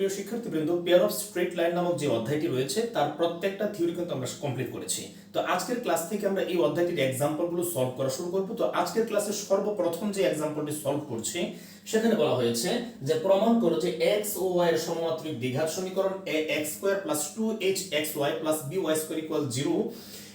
প্রিয় শিক্ষার্থীবৃন্দ pair of straight line নামক যে অধ্যায়টি রয়েছে, তার প্রত্যেকটা থিওরি কিন্তু আমরা কমপ্লিট করেছি। তো আজকের ক্লাস থেকে আমরা এই অধ্যায়টির এক্সাম্পলগুলো সলভ করা শুরু করব। তো আজকের ক্লাসে সর্বপ্রথম যে এক্সাম্পলটি সলভ করছি, সেখানে বলা হয়েছে যে প্রমাণ করো যে এক্স ও ওয়াই এর সমমাত্রিক দ্বিঘাত সমীকরণ a x square plus two h x y plus b y square equal zero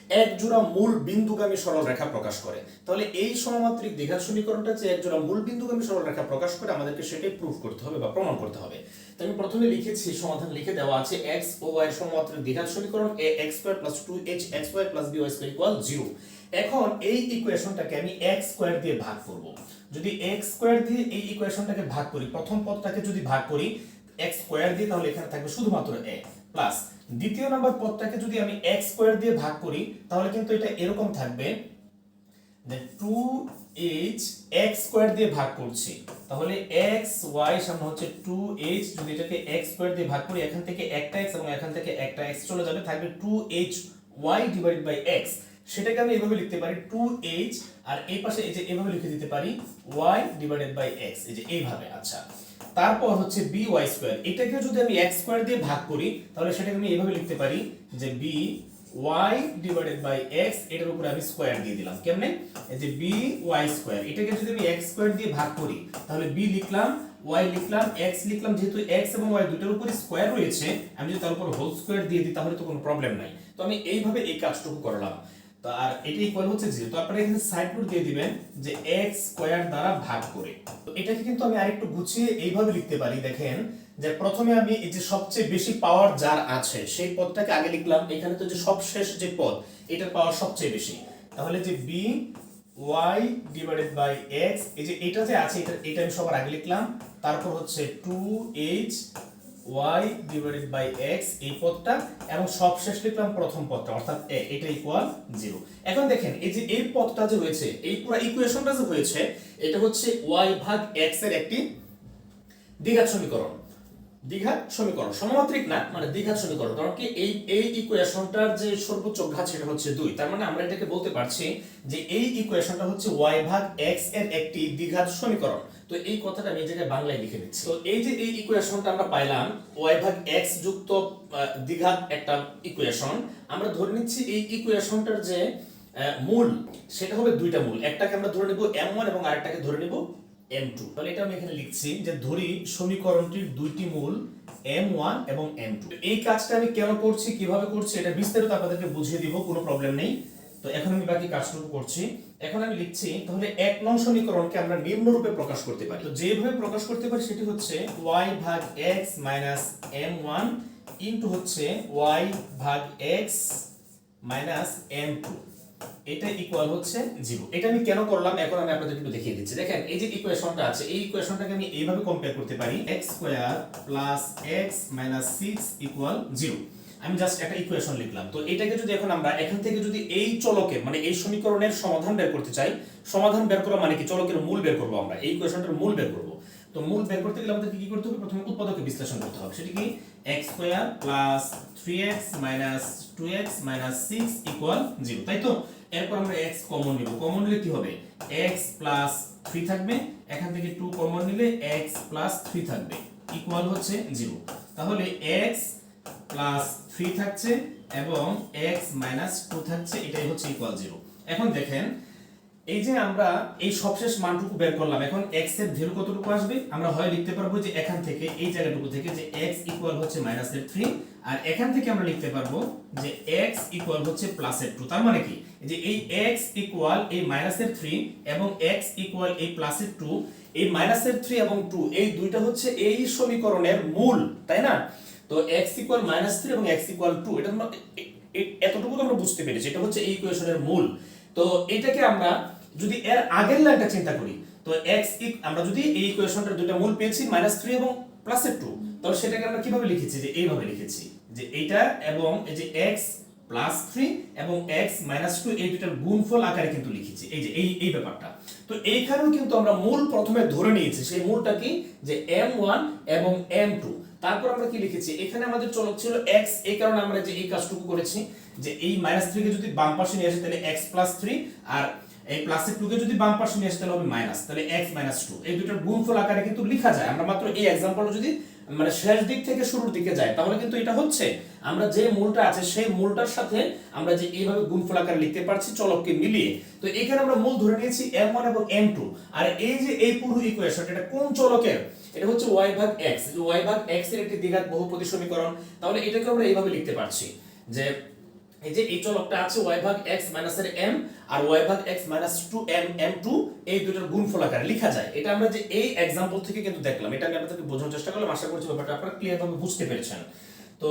এক জোড়া মূল বিন্দুগামী সরল রেখা প্রকাশ করে। তাহলে এই সমমাত্রিক দ্বিঘাত সমীকরণটা যে এক জোড়া মূল বিন্দুগামী সরল রেখা প্রকাশ করে, আমাদেরকে সেটাই প্রুফ করতে হবে বা প্রমাণ করতে হবে। তো আমি প্রথমে লিখেছি, সমাধান লিখে দেওয়া আছে, x ও এর সমমাত্রিক দ্বিঘাত সমীকরণ a x square plus 2h x y plus by square equal 0 এখন এই ইকুয়েশনটাকে আমি x স্কয়ার দিয়ে ভাগ করব। যদি x স্কয়ার দিয়ে এই ইকুয়েশনটাকে ভাগ করি, প্রথম পদটাকে যদি ভাগ করি, x স্কয়ার দিয়ে তাহলে এখানে থাকবে শুধুমাত্র a প্লাস দ্বিতীয় নম্বর পদটাকে যদি আমি x স্কয়ার দিয়ে ভাগ করি, তাহলে কিন্তু এটা এরকম থাকবে। যে টু এইচ এক্স স্কোয়ার দিয়ে ভাগ করছি। তাহলে এক্স ওয়াই সামনে হচ্ছে টু এইচ যদি এটাকে এক্স স্কোয়ার দিয়ে ভাগ করি, এখান থেকে একটা এক্স এবং এখান থেকে একটা এক্স চলে যাবে, থাকবে টু এইচ ওয়াই সেটাকে আমি এভাবে লিখতে পারি টু এইচ আর এই পাশে এই যে এভাবে লিখে দিতে পারি বাই এক্স এই যে এইভাবে আচ্ছা। তারপর হচ্ছে বি ওয়াই স্কোয়ার এটাকে যদি আমি এক্স স্কোয়ার দিয়ে ভাগ করি, তাহলে সেটাকে আমি এভাবে লিখতে পারি যে b y divided by x, এটার উপরে আমি স্কয়ার দিয়ে দিলাম। কেমনে? এই যে b y স্কয়ার এটাকে যদি আমি x স্কয়ার দিয়ে ভাগ করি, তাহলে b লিখলাম, y লিখলাম এক্স লিখলাম, যেহেতু এক্স এবং ওয়াই দুটোর উপরে স্কোয়ার রয়েছে, আমি যদি তার উপর হোল স্কোয়ার দিয়ে দিই, তাহলে তো কোনো প্রবলেম নাই। তো আমি এইভাবে এই কাজটুকু করলাম। তো আর এটা ইকুয়াল হচ্ছে জিরো তো আপনারা এখানে সাইড রুট দিয়ে দিবেন যে x স্কয়ার দ্বারা ভাগ করে। তো এটাকে কিন্তু আমি আরেকটু গুছিয়ে এইভাবে লিখতে পারি। দেখেন যে প্রথমে আমি এই যে সবচেয়ে বেশি পাওয়ার যার আছে, সেই পদটাকে আগে লিখলাম। এখানে তো যে সবশেষ যে পদ, এটার পাওয়ার সবচেয়ে বেশি। তাহলে যে b y divided by x এই যে এটা যে আছে এটা এটা আমি সবার আগে লিখলাম। তারপর হচ্ছে two h y divided by x এই পদটা এবং সবশেষ লিখলাম প্রথম পদটা, অর্থাৎ এ এটা ইকুয়াল জিরো এখন দেখেন, এই যে এই পদটা যে হয়েছে, এই পুরো ইকুয়েশনটা যে হয়েছে, এটা হচ্ছে ওয়াই ভাগ এক্সের একটি দ্বিঘাত সমীকরণ। দ্বিঘাত সমীকরণ সমমাত্রিক না মানে দ্বিঘাত সমীকরণ। কারণ কি এই এই ইকুয়েশনটার যে সর্বোচ্চ ঘাত সেটা হচ্ছে দুই। তার মানে আমরা এটাকে বলতে পারছি যে এই ইকুয়েশনটা হচ্ছে y ভাগ x এর একটি দ্বিঘাত সমীকরণ। তো এই কথাটা আমি এই জায়গায় বাংলায় লিখে নিচ্ছি। তো এই যে এই ইকুয়েশনটা আমরা পাইলাম, y ভাগ x যুক্ত দ্বিঘাত একটা ইকুয়েশন আমরা ধরে নিচ্ছি এই ইকুয়েশনটার যে মূল, সেটা হবে দুইটা মূল। একটাকে আমরা ধরে নিব m1 এবং আরেকটাকে ধরে নিব m2 তাহলে এটা আমি এখানে লিখছি যে ধরি সমীকরণটির দুইটি মূল m1 এবং m2 এই কাজটা আমি কেন করছি, কীভাবে করছি, এটা বিস্তারিত আপনাদেরকে বুঝিয়ে দিব, কোনো প্রবলেম নেই। তো এখন আমি বাকি কাজটুকু করছি। এখন আমি লিখছি, তাহলে এক নং সমীকরণকে আমরা নিম্ন রূপে প্রকাশ করতে পারি। তো যেভাবে প্রকাশ করতে পারি সেটি হচ্ছে y ভাগ x মাইনাস m1 ইনটু হচ্ছে y ভাগ x মাইনাস m2 এটা ইকুয়াল হচ্ছে জিরো এটা আমি কেন করলাম? এখন আমি আপনাদের একটু দেখিয়ে দিচ্ছি। দেখেন, এই যে ইকুয়েশনটা আছে, এই ইকুয়েশনটাকে আমি এইভাবে কম্পেয়ার করতে পারি। x square plus x minus six equal zero আমি জাস্ট একটা ইকুয়েশন লিখলাম। তো এটাকে যদি এখন আমরা এখান থেকে যদি এই চলকের মানে এই সমীকরণের সমাধান বের করতে চাই, সমাধান বের করা মানে কি? চলকের মূল বের করব আমরা। এই ইকুয়েশনটার মূল বের করব। তো মূল বের করতে গেলে আমাদেরকে কি করতে হবে? প্রথমে উৎপাদকে বিশ্লেষণ করতে হবে। সেটা কি? x square plus 3x minus 2x minus 6 equal 0 তাই তো? এরপর আমরা x কমন নিব। কমন নিলে কি হবে? x প্লাস 3 থাকবে। এখান থেকে 2 কমন নিলে x প্লাস 3 থাকবে। ইকুয়াল হচ্ছে 0 তাহলে x প্লাস 3 থাকছে এবং x মাইনাস 2 থাকছে, এটাই হচ্ছে ইকুয়াল 0 এখন দেখেন, এই যে আমরা এই সবশেষ মানটুকু বের করলাম, এখন x এর ভ্যালু কতটুকু আসবে? আমরা হয় লিখতে পারব যে এখান থেকে, এই জায়গাটুকু থেকে যে x ইকুয়াল হচ্ছে মাইনাস এর 3 আর এখান থেকে আমরা লিখতে পারব যে x ইকুয়াল হচ্ছে প্লাস এর 2 তার মানে কি? যে এই x ইকুয়াল এই মাইনাস এর 3 এবং x ইকুয়াল এই প্লাস এর 2 এই মাইনাস এর 3 এবং 2 এই দুইটা হচ্ছে এই সমীকরণের মূল, তাই না? তো x ইকুয়াল মাইনাস 3 এবং x ইকুয়াল 2 এটা আমরা এতটুকু তো আমরা বুঝতে পেরেছি, এটা হচ্ছে এই ইকুয়েশনের মূল। তো এটাকে আমরা যদি এর আগের লাইনটা চিন্তা করি, তো ইক- আমরা যদি এই ইকুয়েশনটার দুটো মূল পেয়েছি মাইনাস থ্রি এবং প্লাসের টু তাহলে সেটাকে আমরা কীভাবে লিখেছি? যে এইভাবে লিখেছি, যে এইটা এবং এই যে x প্লাস থ্রি এবং x মাইনাস টু এই দুটার গুণফল আকারে কিন্তু লিখেছি, এই যে, এই এই ব্যাপারটা। তো এইখানেও কিন্তু আমরা মূল প্রথমে ধরে নিয়েছি, সেই মূলটা কি? যে m1 এবং m2 তারপর আমরা কি লিখেছি? এখানে আমাদের চলক ছিল x এই কারণে আমরা যে এই কাজটুকু করেছি, যে এই মাইনাস থ্রিকে যদি বাম পাশে নিয়ে আসি, তাহলে x প্লাস থ্রি আর এই প্লাসের টু কে যদি বাম পাশে নিয়ে আসতে হবে মাইনাস তাহলে x মাইনাস টু এই দুটোর গুণফল আকারে কিন্তু লেখা যায়। আমরা মাত্র এই এক্সাম্পলটা যদি মানে শেষ দিক থেকে শুরুর দিকে যায় তাহলে কিন্তু এটা হচ্ছে, আমরা যে মূলটা আছে, সেই মূলটার সাথে আমরা যে এইভাবে গুণফল আকারে লিখতে পারছি চলককে মিলিয়ে। তো এখানে আমরা মূল ধরে নিয়েছি m1 এবং m2 আর এই যে এই পুরো ইকুয়েশন এটা কোন চলকের? এটা হচ্ছে y ভাগ x y ভাগ x এর একটি দ্বিঘাত বহুপদী সমীকরণ তাহলে এটাকে আমরা এইভাবে লিখতে পারছি যে এই যে এই চলকটা আছে y ভাগ x মাইনাস এর m আর y ভাগ x মাইনাস 2m m2 এই দুটোর গুণফল আকারে লেখা যায় এটা আমরা যে এই एग्जांपल থেকে কিন্তু দেখলাম এটা আমি আপনাদেরকে বোঝানোর চেষ্টা করলাম আশা করছি ব্যাপারটা আপনারা ক্লিয়ার ভাবে বুঝতে পেরেছেন তো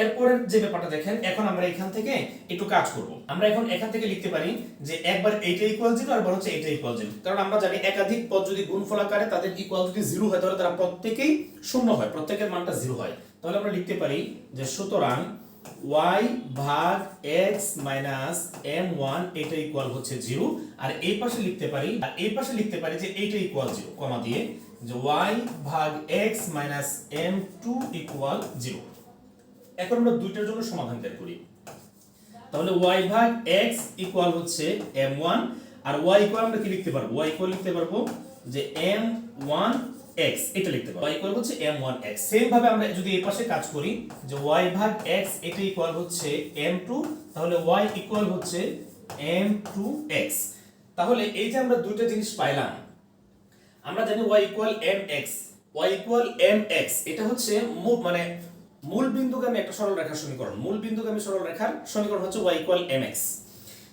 এরপরের যে ব্যাপারটা দেখেন, এখন আমরা এখান থেকে একটু কাজ করব। আমরা এখন এখান থেকে লিখতে পারি যে একবার এইটা ইকুয়াল জিরো আর হচ্ছে এটা ইকুয়াল জিরো কারণ আমরা জানি একাধিক পদ যদি গুণফল আকারে তাদের ইকুয়াল যদি জিরো হয়, তাহলে তারা প্রত্যেকেই শূন্য হয়, প্রত্যেকের মানটা জিরো হয়। তাহলে আমরা লিখতে পারি যে সুতরাং y ভাগ x মাইনাস m1 এটা ইকুয়াল হচ্ছে জিরো আর এই পাশে লিখতে পারি, আর এই পাশে লিখতে পারি যে এইটা ইকুয়াল 0 কমা দিয়ে, যে y ভাগ x মাইনাস m2 ইকুয়াল 0 এখন আমরা দুইটার জন্য সমাধান বের করি। তাহলে y ভাগ x ইকুয়াল হচ্ছে m1 আর y ইকুয়াল আমরা কি লিখতে পারব? y ইকুয়াল লিখতে পারব যে m1 x, এটা লিখতে পারব। y ইকুয়াল হচ্ছে m1 x সেম ভাবে আমরা যদি এই পাশে কাজ করি যে y ভাগ x, এটা ইকুয়াল হচ্ছে m2 তাহলে y ইকুয়াল হচ্ছে m2x তাহলে এই যে আমরা দুইটা জিনিস পাইলাম, আমরা জানি y equal mx y equal mx এটা হচ্ছে মানে মূল বিন্দুগামী একটা সরল রেখার সমীকরণ। মূল বিন্দুগামী সরল রেখার সমীকরণ হচ্ছে y ইকুয়াল mx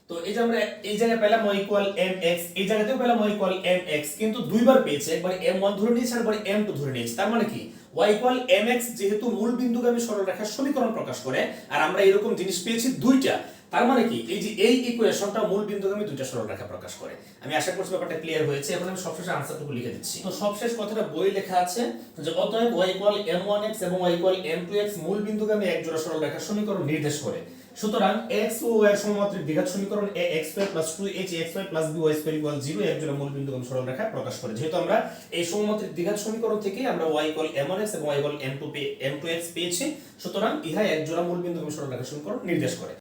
তো এই যে আমরা এই জায়গায় পেলাম y ইকুয়াল mx এই জায়গাতেও পেলাম y ইকুয়াল mx কিন্তু দুইবার পেয়েছে, একবার m1 ধরে নিয়েছে আর একবার m2 ধরে নিয়েছে। তার মানে কি? y ইকুয়াল mx যেহেতু মূল বিন্দুগামী সরল রেখার সমীকরণ প্রকাশ করে, আর আমরা এরকম জিনিস পেয়েছি দুইটা তার মানে কি? এই যে এই ইকুয়েশনটা মূল বিন্দুগামী দুইটা সরলরেখা প্রকাশ করে। আমি আশা করছি ব্যাপারটা ক্লিয়ার হয়েছে, এখন আমি সবশেষে আনসারটুকু লিখে দিচ্ছি। তো সবশেষ কথাটা বই লেখা আছে যে অতএব y ইকুয়াল m1x এবং y ইকুয়াল m2x মূল বিন্দুকে আমি এক জোড়া সরলরেখার সমীকরণ নির্দেশ করে। সুতরাং x ও y এর সমমাত্রিক দ্বিঘাত সমীকরণ ax square plus 2hxy plus by square equal 0 এক জোড়া মূল বিন্দুগামী সরলরেখা প্রকাশ করে। যেহেতু আমরা এই সমমাত্রিক দ্বিঘাত সমীকরণ থেকে আমরা y ইকুয়াল m1x এবং y m2 m2x পেয়েছি, সুতরাং ইহা এক জোড়া মূল বিন্দুগামী সরলরেখার সমীকরণ নির্দেশ করে।